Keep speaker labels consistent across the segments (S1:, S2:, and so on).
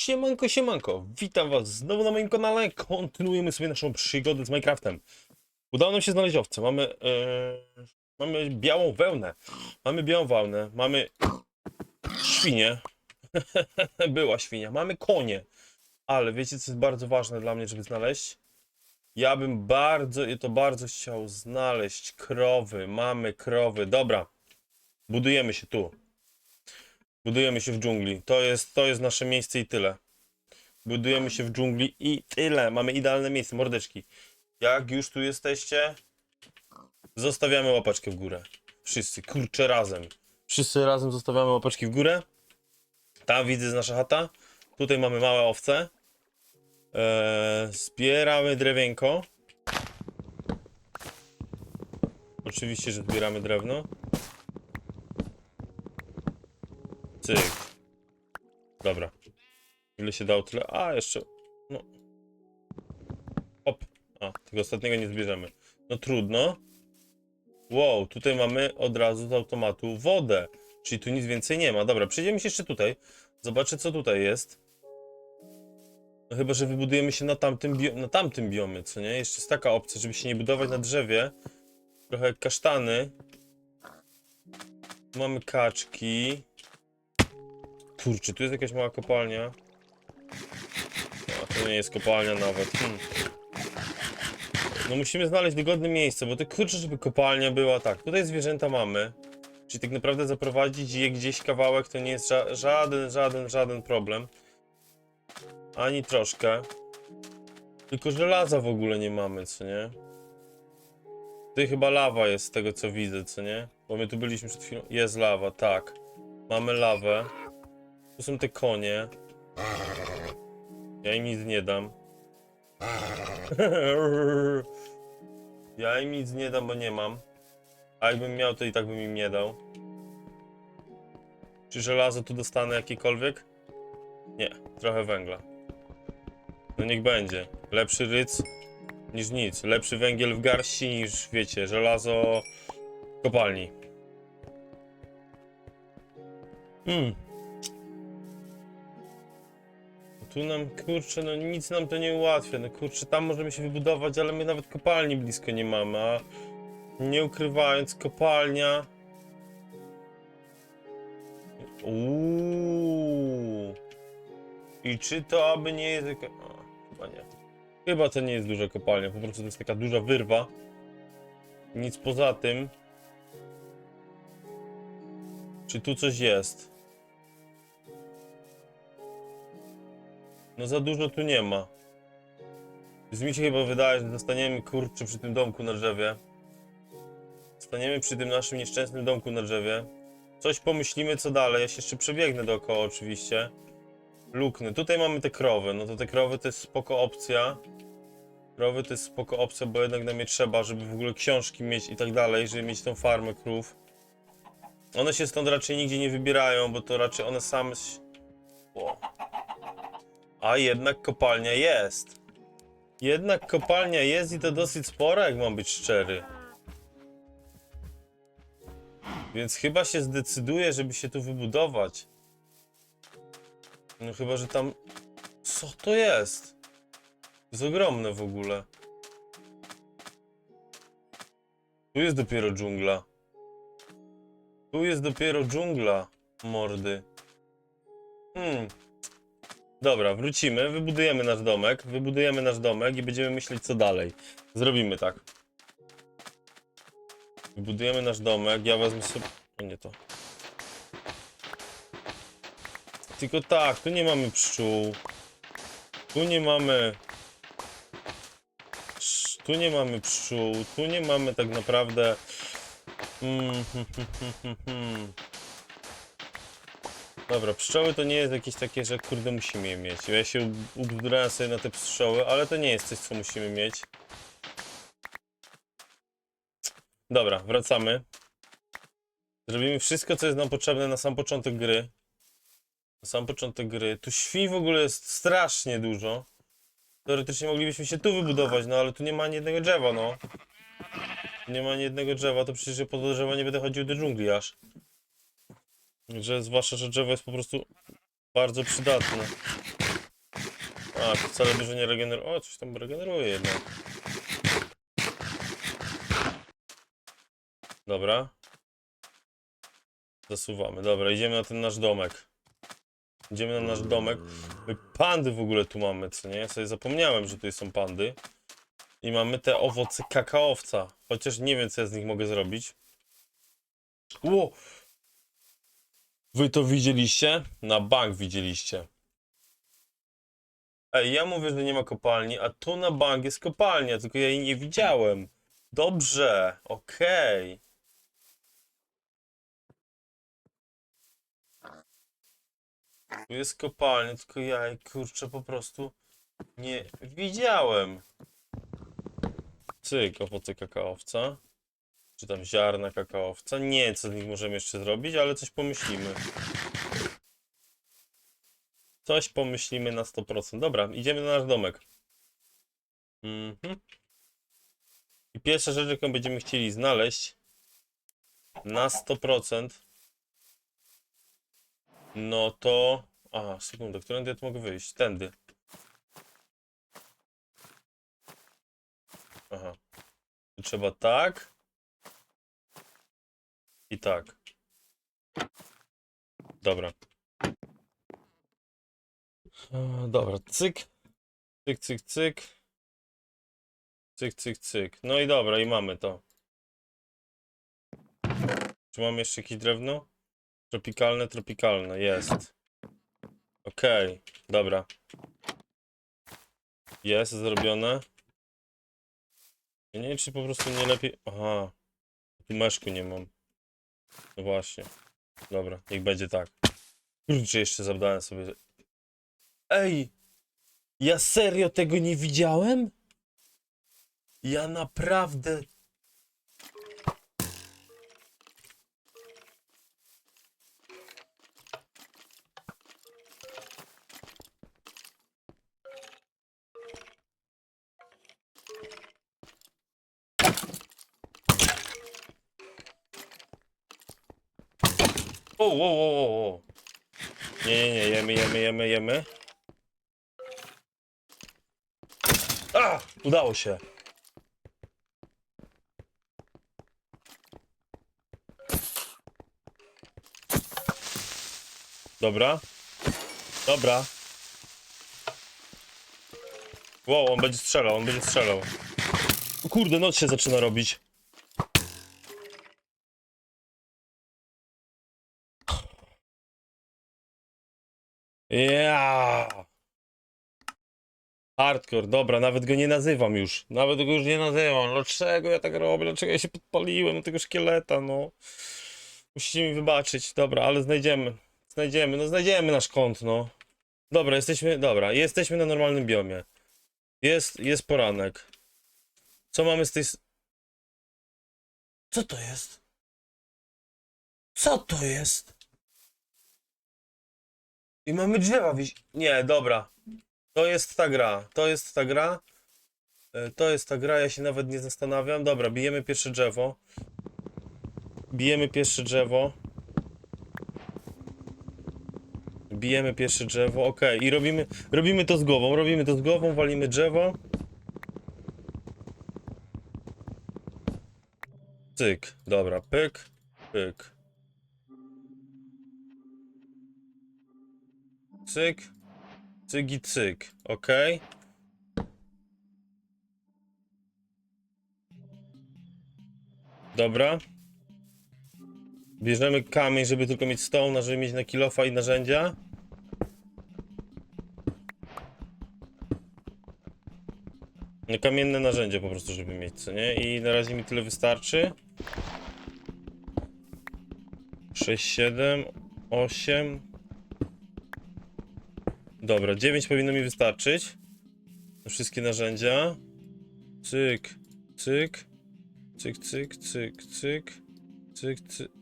S1: Siemanko, siemanko, witam was znowu na moim kanale, kontynuujemy sobie naszą przygodę z Minecraftem. Udało nam się znaleźć owce, mamy, e, mamy białą wełnę, mamy białą wełnę, mamy świnię, była świnia, mamy konie, ale wiecie co jest bardzo ważne dla mnie, żeby znaleźć? Ja bym bardzo, i to bardzo chciał znaleźć krowy, mamy krowy, dobra, budujemy się tu. Budujemy się w dżungli. To jest, to jest nasze miejsce i tyle. Budujemy się w dżungli i tyle. Mamy idealne miejsce, mordeczki. Jak już tu jesteście, zostawiamy łapaczkę w górę. Wszyscy, kurczę, razem. Wszyscy razem zostawiamy łapaczki w górę. Tam widzę jest nasza chata. Tutaj mamy małe owce. Eee, zbieramy drewienko. Oczywiście, że zbieramy drewno. Dobra. Ile się dało, tyle. A, jeszcze. No. Hop. A, tego ostatniego nie zbierzemy. No trudno. Wow, tutaj mamy od razu z automatu wodę. Czyli tu nic więcej nie ma. Dobra, przejdziemy się jeszcze tutaj. Zobaczę, co tutaj jest. No chyba, że wybudujemy się na tamtym, bio na tamtym biomie, co nie? Jeszcze jest taka opcja, żeby się nie budować na drzewie. Trochę jak kasztany. Mamy kaczki. Kurczę, tu jest jakaś mała kopalnia. A, to nie jest kopalnia nawet. Hmm. No musimy znaleźć wygodne miejsce, bo to kurczę, żeby kopalnia była tak. Tutaj zwierzęta mamy. Czyli tak naprawdę zaprowadzić je gdzieś kawałek to nie jest ża żaden, żaden, żaden problem. Ani troszkę. Tylko żelaza w ogóle nie mamy, co nie? Tutaj chyba lawa jest z tego co widzę, co nie? Bo my tu byliśmy przed chwilą. Jest lawa, tak. Mamy lawę. Tu są te konie. Ja im nic nie dam. Ja im nic nie dam, bo nie mam. A jakbym miał, to i tak bym im nie dał. Czy żelazo tu dostanę jakiekolwiek? Nie, trochę węgla. No niech będzie. Lepszy ryc niż nic. Lepszy węgiel w garści niż, wiecie, żelazo w kopalni. Hmm. Tu nam, kurczę, no nic nam to nie ułatwia. No kurczę, tam możemy się wybudować, ale my nawet kopalni blisko nie mamy, a nie ukrywając, kopalnia... Uuu. I czy to aby nie jest. A, chyba nie. Chyba to nie jest duża kopalnia, po prostu to jest taka duża wyrwa. Nic poza tym. Czy tu coś jest? No za dużo tu nie ma. Więc mi się chyba wydaje, że zostaniemy kurczę przy tym domku na drzewie. Staniemy przy tym naszym nieszczęsnym domku na drzewie. Coś pomyślimy co dalej. Ja się jeszcze przebiegnę dookoła oczywiście. Lukny. Tutaj mamy te krowy. No to te krowy to jest spoko opcja. Krowy to jest spoko opcja, bo jednak nam je trzeba, żeby w ogóle książki mieć i tak dalej, żeby mieć tą farmę krów. One się stąd raczej nigdzie nie wybierają, bo to raczej one same... Wow. A jednak kopalnia jest. Jednak kopalnia jest i to dosyć spora, jak mam być szczery. Więc chyba się zdecyduję, żeby się tu wybudować. No chyba, że tam... Co to jest? To jest ogromne w ogóle. Tu jest dopiero dżungla. Tu jest dopiero dżungla, mordy. Hmm. Dobra, wrócimy, wybudujemy nasz domek, wybudujemy nasz domek i będziemy myśleć co dalej. Zrobimy tak. Wybudujemy nasz domek, ja wezmę sobie... O nie to. Tylko tak, tu nie mamy pszczół. Tu nie mamy... Tu nie mamy pszczół, tu nie mamy tak naprawdę... Mm, hmm, hmm, hmm, hmm, hmm. Dobra, pszczoły to nie jest jakieś takie, że kurde musimy je mieć. Ja się ubzdurałem sobie na te pszczoły, ale to nie jest coś, co musimy mieć. Dobra, wracamy. Zrobimy wszystko, co jest nam potrzebne na sam początek gry. Na sam początek gry. Tu świń w ogóle jest strasznie dużo. Teoretycznie moglibyśmy się tu wybudować, no ale tu nie ma ani jednego drzewa, no. Tu nie ma ani jednego drzewa, to przecież ja po drzewa nie będę chodził do dżungli aż. Że zwłaszcza, że drzewo jest po prostu bardzo przydatne. A, to wcale dużo nie regeneruje. O, coś tam regeneruje jednak. Dobra. Zasuwamy. Dobra, idziemy na ten nasz domek. Idziemy na nasz domek. My pandy w ogóle tu mamy, co nie? Ja sobie zapomniałem, że tutaj są pandy. I mamy te owoce kakaowca. Chociaż nie wiem, co ja z nich mogę zrobić. Ło! Wy to widzieliście? Na bank widzieliście. Ej, ja mówię, że nie ma kopalni, a tu na bank jest kopalnia, tylko ja jej nie widziałem. Dobrze, okej. Tu jest kopalnia, tylko ja jej, kurczę po prostu nie widziałem. Cyk, owoce kakaowca. Czy tam ziarna kakaowca. Nie co z nich możemy jeszcze zrobić, ale coś pomyślimy. Coś pomyślimy na 100%. Dobra, idziemy na nasz domek. Mhm. I pierwsza rzecz, jaką będziemy chcieli znaleźć na 100%, no to... Aha, sekundę, którędy ja tu mogę wyjść? Tędy. Aha. Trzeba tak. I tak. Dobra. E, Dobra, cyk. Cyk, cyk, cyk. Cyk, cyk, cyk. No i dobra, i mamy to. Czy mamy jeszcze jakieś drewno? Tropikalne, tropikalne, jest. Okej, dobra. Jest zrobione. Nie wiem, czy po prostu nie lepiej... Aha. Tu meszku nie mam. No właśnie. Dobra, niech będzie tak. Kurczę, jeszcze zadałem sobie... Ej! Ja serio tego nie widziałem? Ja naprawdę... O, o, o, o. Nie, nie, nie, jemy, jemy, jemy, jemy. A! Udało się. Dobra. Dobra. Wow, on będzie strzelał, on będzie strzelał. O kurde, noc się zaczyna robić. Ja. Hardcore, dobra, nawet go nie nazywam już. Nawet go już nie nazywam. Dlaczego ja tak robię? Dlaczego ja się podpaliłem do tego szkieleta, no? Musicie mi wybaczyć. Dobra, ale znajdziemy. Znajdziemy, no znajdziemy nasz kąt, no. Dobra, jesteśmy, dobra, jesteśmy na normalnym biomie. Jest, jest poranek. Co mamy z tej... Co to jest? Co to jest? I mamy drzewa wiś... Nie, dobra. To jest ta gra. To jest ta gra. E, To jest ta gra, ja się nawet nie zastanawiam. Dobra, bijemy pierwsze drzewo. Bijemy pierwsze drzewo. Bijemy pierwsze drzewo, okej. I robimy, robimy to z głową, robimy to z głową, walimy drzewo. Cyk, dobra, pyk, pyk. Cyk, cyk i cyk, okej. Dobra. Bierzemy kamień, żeby tylko mieć stone, żeby mieć na kilofa i narzędzia. No kamienne narzędzia po prostu, żeby mieć, co nie? I na razie mi tyle wystarczy. 6, 7, 8. Dobra, 9 powinno mi wystarczyć. Wszystkie narzędzia. Cyk, cyk. Cyk, cyk, cyk, cyk. Cyk, cyk.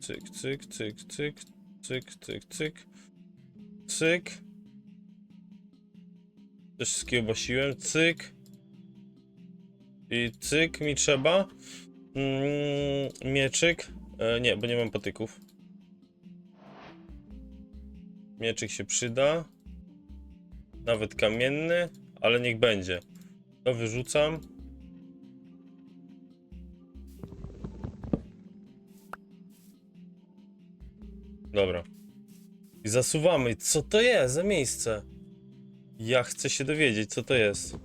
S1: Cyk, cyk, cyk, cyk. Cyk, cyk, cyk. Cyk. Też. Cyk. I cyk mi trzeba. Mm, mieczyk. E, nie, bo nie mam patyków. Mieczyk się przyda. Nawet kamienny, ale niech będzie. To wyrzucam. Dobra. I zasuwamy. Co to jest za miejsce? Ja chcę się dowiedzieć, co to jest.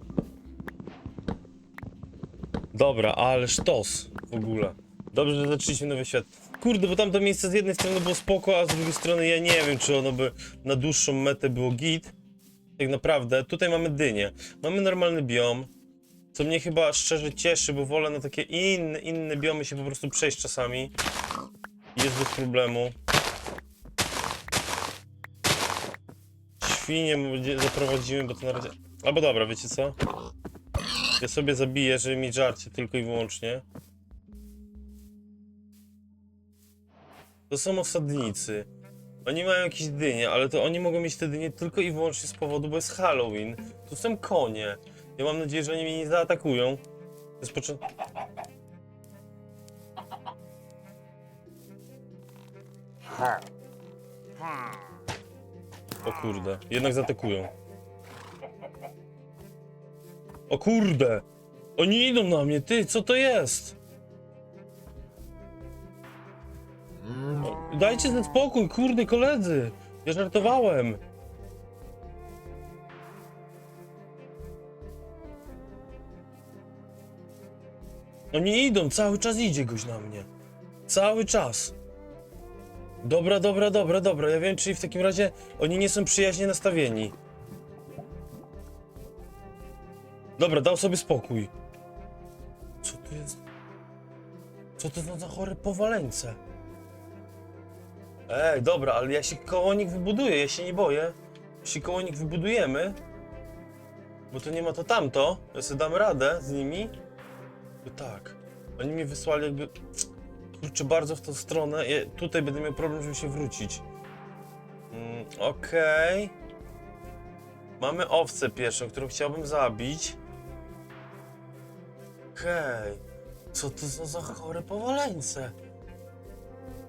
S1: Dobra, ale sztos w ogóle. Dobrze, że zaczęliśmy nowy świat. Kurde, bo tamto miejsce z jednej strony było spoko, a z drugiej strony ja nie wiem, czy ono by na dłuższą metę było git. Tak naprawdę, tutaj mamy dynię. Mamy normalny biom, co mnie chyba szczerze cieszy, bo wolę na takie inne, inne biomy się po prostu przejść czasami. Jest bez problemu. Świnie zaprowadzimy, bo to na razie... Albo dobra, wiecie co? Ja sobie zabiję, żeby mieć żarcie tylko i wyłącznie. To są osadnicy. Oni mają jakieś dynie, ale to oni mogą mieć te dynie tylko i wyłącznie z powodu, bo jest Halloween. Tu są konie. Ja mam nadzieję, że oni mnie nie zaatakują. To jest początek. O kurde, jednak zaatakują. O kurde! Oni idą na mnie, ty, co to jest? Dajcie ten spokój, kurde, koledzy! Ja żartowałem! Oni idą, cały czas idzie goś na mnie. Cały czas. Dobra, dobra, dobra, dobra. Ja wiem, czyli w takim razie oni nie są przyjaźnie nastawieni. Dobra, dał sobie spokój. Co to jest? Co to za chore powaleńce? Ej, dobra, ale ja się koło nich wybuduję, ja się nie boję. Jeśli koło nich wybudujemy, bo to nie ma to tamto, ja sobie dam radę z nimi. Bo tak, oni mnie wysłali jakby, kurczę, bardzo w tą stronę. Ja tutaj będę miał problem, żeby się wrócić. Mm, Okej. Mamy owcę pierwszą, którą chciałbym zabić. Okej. Co to za, za chore powaleńce?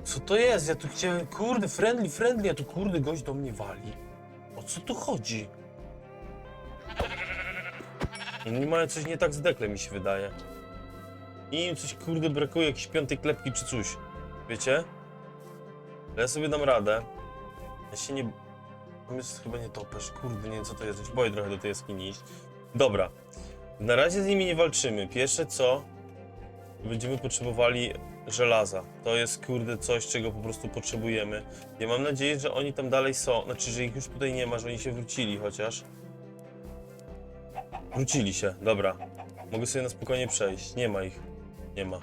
S1: Co to jest? Ja tu chciałem, kurde, friendly, friendly, a tu kurde gość do mnie wali. O co tu chodzi? Oni mają coś nie tak z deklem, mi się wydaje. I im coś kurde brakuje, jakiejś piątej klepki czy coś. Wiecie? Ale ja sobie dam radę. Ja się nie... Tam jest chyba nie topesz, kurde, nie wiem co to jest. Boję trochę do tej jaskini iść. Dobra. Na razie z nimi nie walczymy. Pierwsze co... Będziemy potrzebowali żelaza. To jest kurde coś, czego po prostu potrzebujemy. Ja mam nadzieję, że oni tam dalej są. Znaczy, że ich już tutaj nie ma, że oni się wrócili chociaż. Wrócili się, dobra. Mogę sobie na spokojnie przejść. Nie ma ich. Nie ma.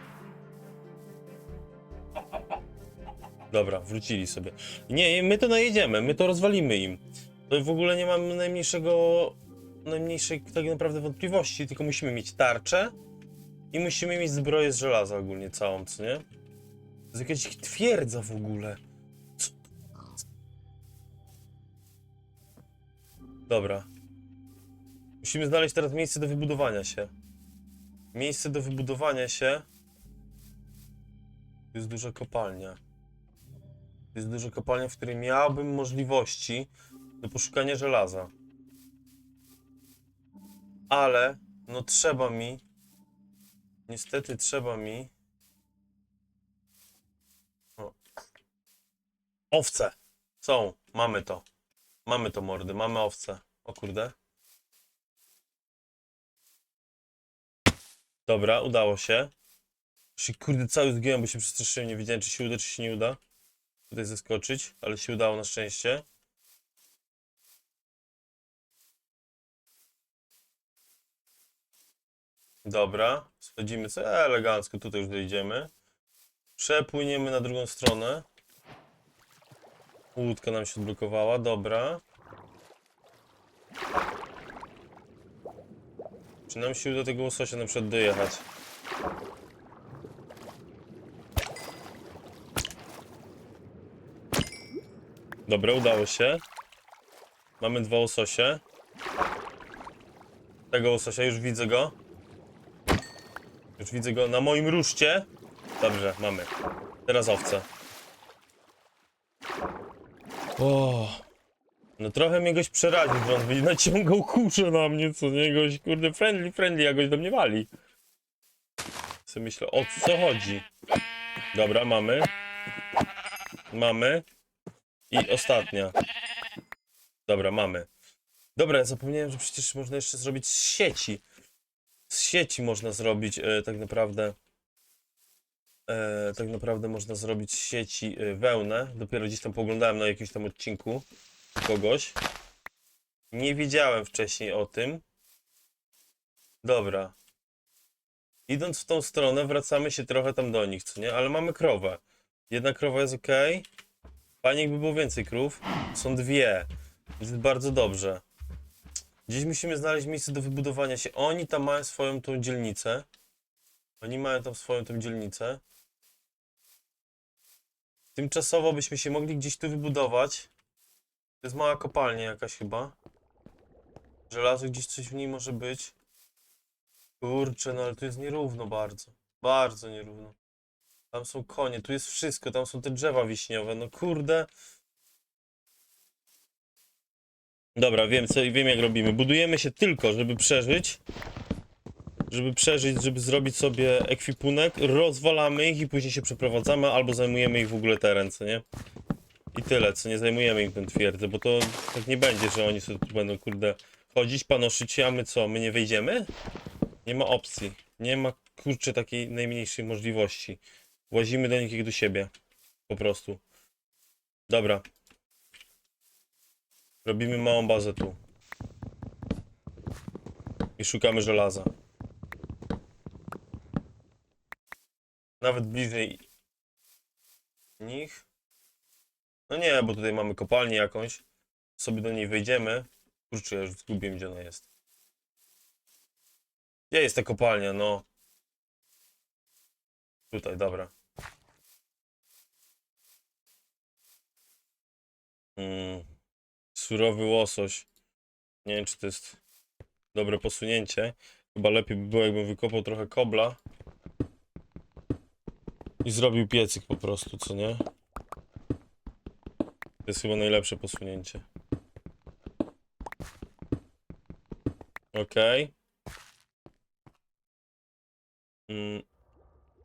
S1: Dobra, wrócili sobie. Nie, my to najedziemy, my to rozwalimy im. To w ogóle nie mam najmniejszego, najmniejszej tak naprawdę wątpliwości, tylko musimy mieć tarczę i musimy mieć zbroję z żelaza ogólnie całą, co nie? To jest jakaś twierdza w ogóle. Co? Dobra. Musimy znaleźć teraz miejsce do wybudowania się. Miejsce do wybudowania się. Jest duża kopalnia. Jest duża kopalnia, w której miałbym możliwości do poszukania żelaza. Ale, no trzeba mi. Niestety trzeba mi. O. Owce. Są. Mamy to. Mamy to mordy. Mamy owce. O kurde. Dobra, udało się. Się kurde cały zgiąłem, bo się przestraszyłem. Nie wiedziałem, czy się uda, czy się nie uda. Tutaj zeskoczyć, ale się udało na szczęście. Dobra, schodzimy sobie elegancko, tutaj już dojdziemy. Przepłyniemy na drugą stronę. Łódka nam się odblokowała, dobra. Czy nam się uda tego łososia na przykład dojechać? Dobra, udało się. Mamy dwa łososie. Tego łososia, już widzę go. Już widzę go na moim ruszcie. Dobrze, mamy. Teraz owce. O. No trochę mnie goś przeraził, że on naciągał kurze na mnie, co nie? Goś, kurde, friendly, friendly, a goś do mnie wali. Co myślę, o co chodzi? Dobra, mamy. Mamy. I ostatnia. Dobra, mamy. Dobra, zapomniałem, że przecież można jeszcze zrobić z sieci. Z sieci można zrobić e, tak naprawdę. E, tak naprawdę można zrobić z sieci e, wełnę. Dopiero gdzieś tam poglądałem na jakimś tam odcinku kogoś. Nie wiedziałem wcześniej o tym. Dobra. Idąc w tą stronę, wracamy się trochę tam do nich, co nie? Ale mamy krowę. Jedna krowa jest ok. Fajnie jakby było więcej krów. Są dwie. Jest bardzo dobrze. Gdzieś musimy znaleźć miejsce do wybudowania się. Oni tam mają swoją tą dzielnicę. Oni mają tam swoją tą dzielnicę. Tymczasowo byśmy się mogli gdzieś tu wybudować. To jest mała kopalnia jakaś chyba. Żelazo gdzieś coś w niej może być. Kurczę, no ale tu jest nierówno bardzo. Bardzo nierówno. Tam są konie, tu jest wszystko, tam są te drzewa wiśniowe, no kurde. Dobra, wiem co wiem jak robimy. Budujemy się tylko, żeby przeżyć. Żeby przeżyć, żeby zrobić sobie ekwipunek, rozwalamy ich i później się przeprowadzamy albo zajmujemy ich w ogóle teren, co nie? I tyle, co nie zajmujemy im tę twierdzę, bo to tak nie będzie, że oni sobie tu będą, kurde, chodzić, panoszyć się, a my co, my nie wejdziemy? Nie ma opcji. Nie ma, kurczę, takiej najmniejszej możliwości. Włazimy do nich jak do siebie. Po prostu. Dobra. Robimy małą bazę tu. I szukamy żelaza. Nawet bliżej nich. No nie, bo tutaj mamy kopalnię jakąś. Sobie do niej wejdziemy. Kurczę, ja już zgubiłem gdzie ona jest. Gdzie jest ta kopalnia, no? Tutaj, dobra. Mm, surowy łosoś. Nie wiem, czy to jest dobre posunięcie. Chyba lepiej by było, jakbym wykopał trochę kobla. I zrobił piecyk po prostu, co nie? To jest chyba najlepsze posunięcie. Okej. Mm,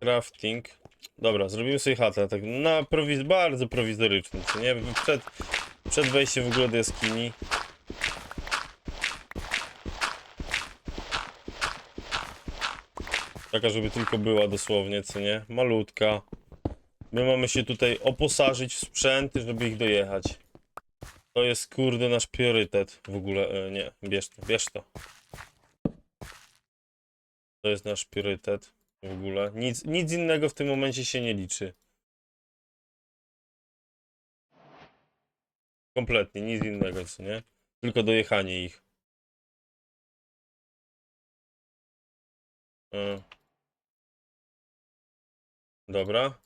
S1: crafting. Dobra, zrobimy sobie chatę, tak na prowiz bardzo prowizoryczny, co nie? Przed, przed wejściem w ogóle do jaskini. Taka, żeby tylko była dosłownie, co nie? Malutka. My mamy się tutaj oposażyć w sprzęty, żeby ich dojechać. To jest kurde nasz priorytet w ogóle. E, nie, bierz to, bierz to. To jest nasz priorytet w ogóle. Nic, nic innego w tym momencie się nie liczy. Kompletnie, nic innego, co nie? Tylko dojechanie ich. E. Dobra.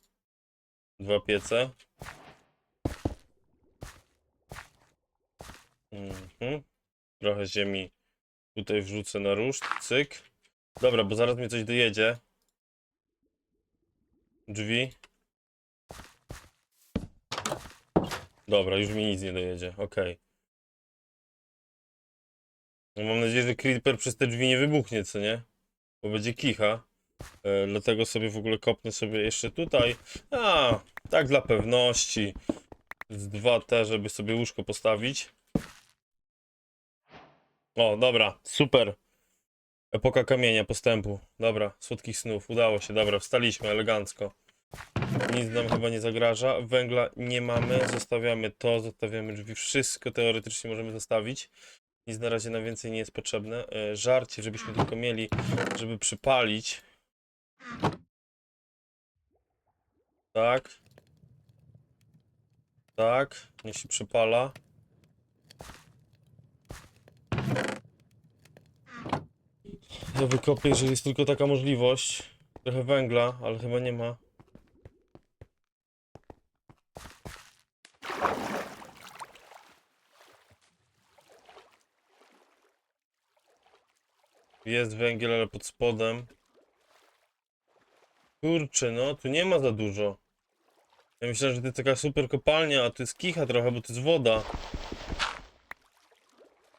S1: Dwa piece. Mhm. Trochę ziemi tutaj wrzucę na ruszt. Cyk. Dobra, bo zaraz mnie coś dojedzie. Drzwi. Dobra, już mi nic nie dojedzie. Okej. No mam nadzieję, że Creeper przez te drzwi nie wybuchnie, co nie? Bo będzie kicha. E, dlatego sobie w ogóle kopnę sobie jeszcze tutaj. A, tak dla pewności. Z 2T, żeby sobie łóżko postawić. O, dobra, super. Epoka kamienia, postępu. Dobra, słodkich snów. Udało się, dobra, wstaliśmy elegancko. Nic nam chyba nie zagraża. Węgla nie mamy. Zostawiamy to, zostawiamy drzwi. Wszystko teoretycznie możemy zostawić. Nic na razie na więcej nie jest potrzebne. E, żarcie, żebyśmy tylko mieli, żeby przypalić. Tak. Tak, niech się przypala. Ja wykopię, jeżeli jest tylko taka możliwość. Trochę węgla, ale chyba nie ma. Jest węgiel, ale pod spodem. Kurczę, no, tu nie ma za dużo. Ja myślałem, że to jest taka super kopalnia, a to jest kicha trochę, bo to jest woda.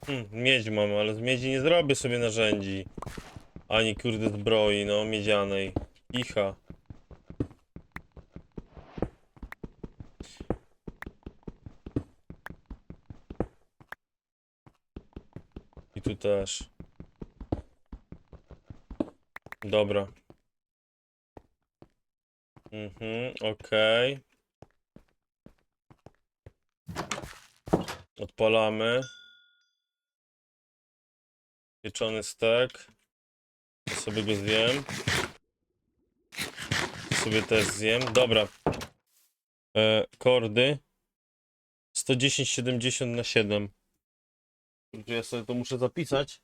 S1: Hm, miedź mam, ale z miedzi nie zrobię sobie narzędzi. Ani kurde zbroi, no, miedzianej. Icha. I tu też. Dobra. Mhm, okej. Odpalamy. Pieczony stek. Sobie go zjem. Sobie też zjem. Dobra. E, kordy. 110, 70 na 7. Kurczę, Ja sobie to muszę zapisać.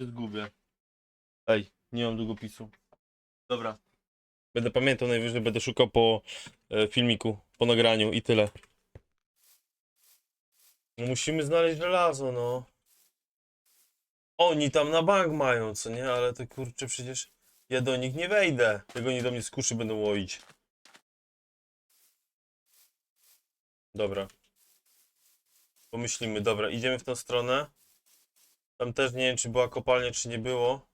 S1: Zgubię. Ej, nie mam długopisu. Dobra. Będę pamiętał najwyżej, będę szukał po e, filmiku, po nagraniu i tyle. Musimy znaleźć żelazo, no. Oni tam na bank mają, co nie? Ale to kurczę, przecież ja do nich nie wejdę. Tego oni do mnie z kuszy będą łoić. Dobra. Pomyślimy, dobra, idziemy w tą stronę. Tam też nie wiem, czy była kopalnia, czy nie było.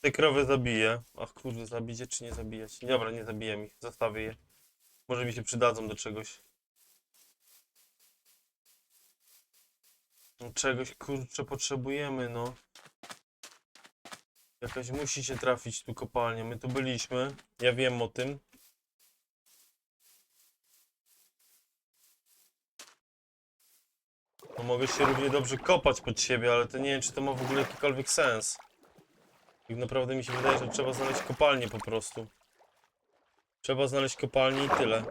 S1: Te krowy zabiję. Ach kurde, zabiję czy nie zabijać? Dobra, nie zabiję ich, zostawię je. Może mi się przydadzą do czegoś. No, czegoś kurczę potrzebujemy, no. Jakaś musi się trafić tu kopalnia. My tu byliśmy. Ja wiem o tym. No mogę się równie dobrze kopać pod siebie, ale to nie wiem, czy to ma w ogóle jakikolwiek sens. Naprawdę mi się wydaje, że trzeba znaleźć kopalnię po prostu. Trzeba znaleźć kopalnię i tyle.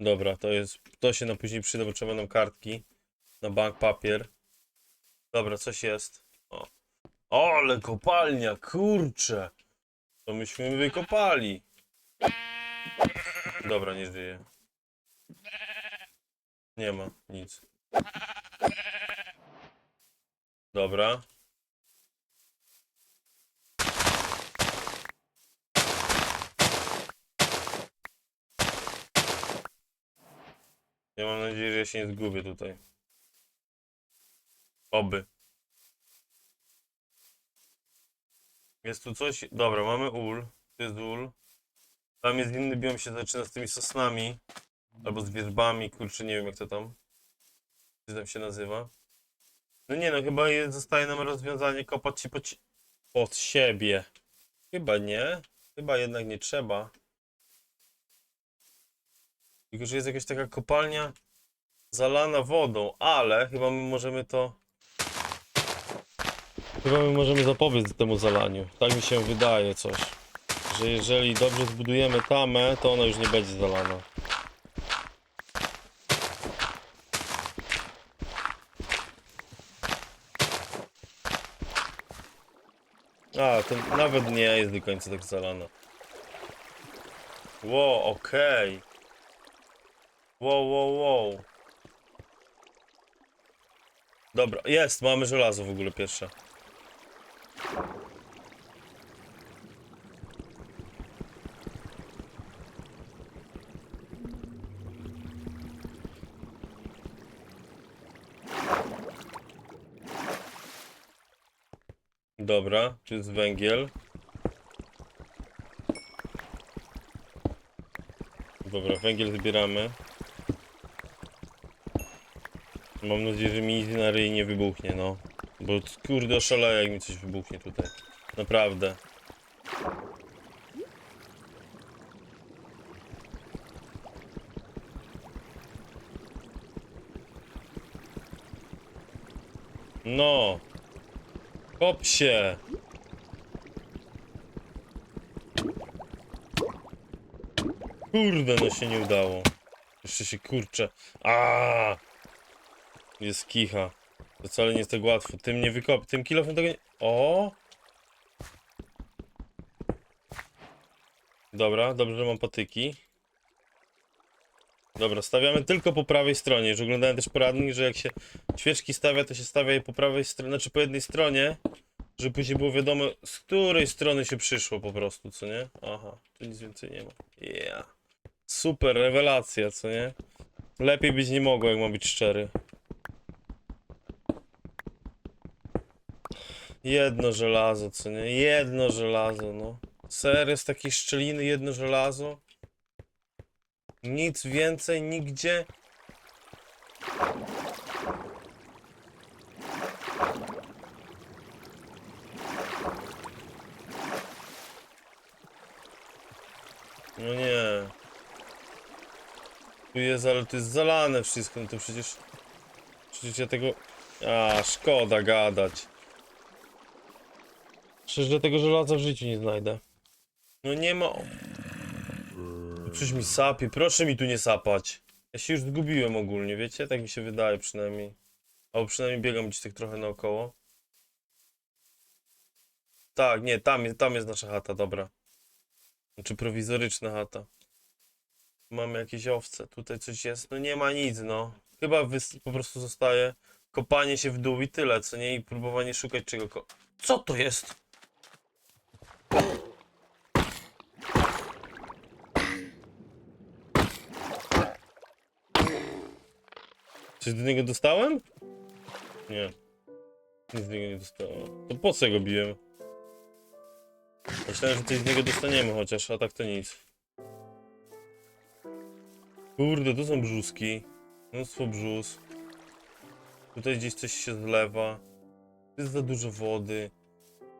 S1: Dobra, to jest. To się nam później przyda, bo trzeba nam kartki. Na bank papier. Dobra, coś jest. O ale kopalnia, kurczę. To myśmy wykopali. Dobra, nie żyje. Nie ma nic. Dobra. Ja mam nadzieję, że ja się nie zgubię tutaj. Oby. Jest tu coś? Dobra, mamy ul. Tu jest ul. Tam jest inny biom się zaczyna z tymi sosnami. Albo z wierzbami, kurczę, nie wiem jak to tam. Jak tam się nazywa. No nie no, chyba zostaje nam rozwiązanie kopać się pod, pod siebie. Chyba nie. Chyba jednak nie trzeba. Tylko, że jest jakaś taka kopalnia zalana wodą, ale chyba my możemy to... Chyba my możemy zapobiec temu zalaniu. Tak mi się wydaje coś. Że jeżeli dobrze zbudujemy tamę, to ona już nie będzie zalana. A, to nawet nie jest do końca tak zalana. Ło, okej. Wow, wow, wow. Dobra, jest, mamy żelazo w ogóle pierwsze. Dobra, tu jest węgiel. Dobra, węgiel zbieramy. Mam nadzieję, że mi nic na ryj nie wybuchnie, no. Bo kurde oszaleję, jak mi coś wybuchnie tutaj. Naprawdę. No. Kop się. Kurde, no się nie udało. Jeszcze się kurczę. A. Jest kicha. To wcale nie jest tak łatwo. Tym nie wykop... Tym kilofem tego nie... O! Dobra, dobrze, że mam patyki. Dobra, stawiamy tylko po prawej stronie. Już oglądałem też poradnik, że jak się świeczki stawia, to się stawia je po prawej stronie, znaczy po jednej stronie, żeby później było wiadomo, z której strony się przyszło po prostu, co nie? Aha, tu nic więcej nie ma. Yeah. Super, rewelacja, co nie? Lepiej być nie mogło, jak mam być szczery. Jedno żelazo, co nie? Jedno żelazo, no. Serio, z takiej szczeliny jedno żelazo? Nic więcej, nigdzie? No nie. Tu jest, ale to jest zalane wszystko, no to przecież... Przecież ja tego... A, szkoda gadać. Przecież że tego żelaza w życiu nie znajdę. No nie ma... Przecież mi sapie, proszę mi tu nie sapać. Ja się już zgubiłem ogólnie, wiecie? Tak mi się wydaje przynajmniej. Albo przynajmniej biegam gdzieś tak trochę naokoło. Tak, nie, tam, jest- tam jest nasza chata, dobra. Znaczy prowizoryczna chata. Mamy jakieś owce, tutaj coś jest. No nie ma nic, no. Chyba po prostu zostaje kopanie się w dół i tyle, co nie? I próbowanie szukać czego. Co to jest? Coś do niego dostałem? Nie. Nic z niego nie dostałem. To po co go biłem? Myślałem, że coś z niego dostaniemy chociaż, a tak to nic. Kurde, tu są brzuski. Mnóstwo brzus. Tutaj gdzieś coś się zlewa. Tu jest za dużo wody.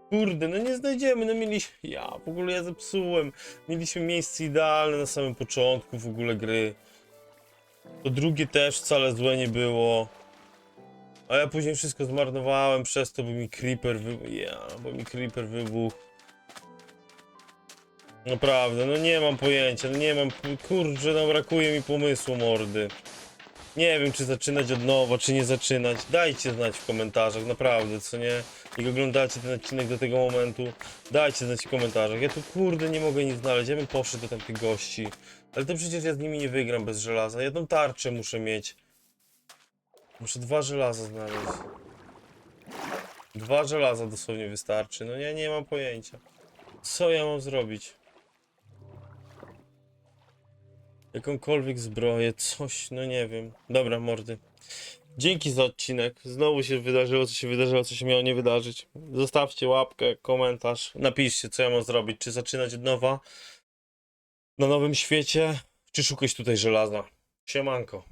S1: Kurde, no nie znajdziemy, no mieliśmy... Ja w ogóle ja zepsułem. Mieliśmy miejsce idealne na samym początku w ogóle gry. To drugie też wcale złe nie było. A ja później wszystko zmarnowałem przez to, bo mi creeper wybuchł. Bo mi creeper wybuchł. Naprawdę, no nie mam pojęcia, no nie mam, kurczę, no brakuje mi pomysłu, mordy. Nie wiem, czy zaczynać od nowa, czy nie zaczynać. Dajcie znać w komentarzach, naprawdę, co nie? Jak oglądacie ten odcinek do tego momentu, dajcie znać w komentarzach. Ja tu, kurde, nie mogę nic znaleźć, ja bym poszedł do tamtych gości. Ale to przecież ja z nimi nie wygram bez żelaza. Jedną tarczę muszę mieć. Muszę dwa żelaza znaleźć. Dwa żelaza dosłownie wystarczy, no ja nie mam pojęcia. Co ja mam zrobić? Jakąkolwiek zbroję, coś, no nie wiem. Dobra, mordy. Dzięki za odcinek. Znowu się wydarzyło, co się wydarzyło, co się miało nie wydarzyć. Zostawcie łapkę, komentarz. Napiszcie, co ja mam zrobić. Czy zaczynać od nowa na nowym świecie, czy szukać tutaj żelaza. Siemanko.